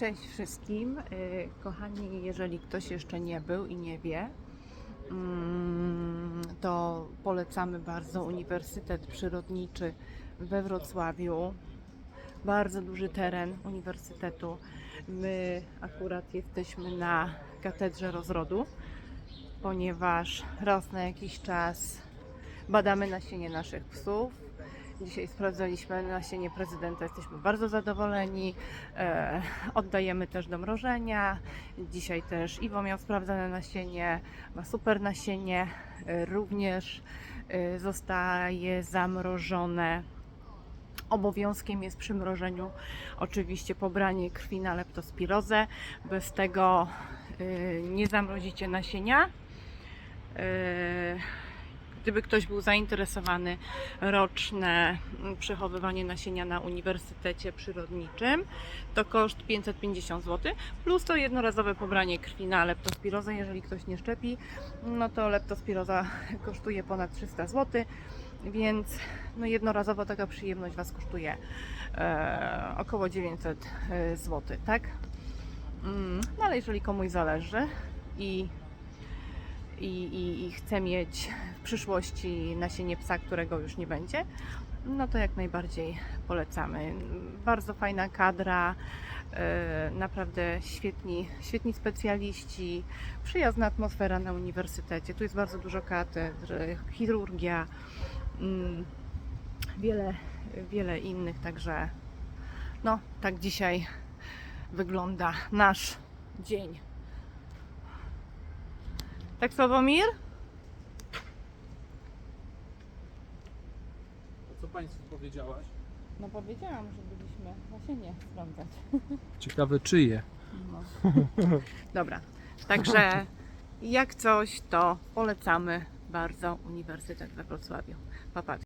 Cześć wszystkim. Y, Kochani, jeżeli ktoś jeszcze nie był i nie wie, mm, to polecamy bardzo Uniwersytet Przyrodniczy we Wrocławiu. Bardzo duży teren uniwersytetu. My akurat jesteśmy na katedrze rozrodu, ponieważ raz na jakiś czas badamy nasienie naszych psów. Dzisiaj sprawdzaliśmy nasienie prezydenta, jesteśmy bardzo zadowoleni. E, oddajemy też do mrożenia. Dzisiaj też Iwo miał sprawdzone nasienie, ma super nasienie. E, również e, zostaje zamrożone. Obowiązkiem jest przy mrożeniu oczywiście pobranie krwi na leptospirozę. Bez tego e, nie zamrozicie nasienia. E, Gdyby ktoś był zainteresowany roczne mm, przechowywanie nasienia na Uniwersytecie Przyrodniczym, to koszt 550 zł, plus to jednorazowe pobranie krwi na leptospirozę. Jeżeli ktoś nie szczepi, no to leptospiroza kosztuje ponad 300 zł, więc no jednorazowo taka przyjemność Was kosztuje e, około 900 zł, tak? Mm, No ale jeżeli komuś zależy i i, i, i chce mieć przyszłości nasienie psa, którego już nie będzie, no to jak najbardziej polecamy. Bardzo fajna kadra, e, naprawdę świetni, świetni specjaliści, przyjazna atmosfera na uniwersytecie. Tu jest bardzo dużo katedr, chirurgia, mm, wiele, wiele innych, także no tak dzisiaj wygląda nasz dzień. Tak, Sławomir? Co Państwu powiedziałaś? No powiedziałam, że byliśmy nasienie sprawdzać. Ciekawe czyje. No. Dobra, także jak coś, to polecamy bardzo Uniwersytet we Wrocławiu. Pa, pa.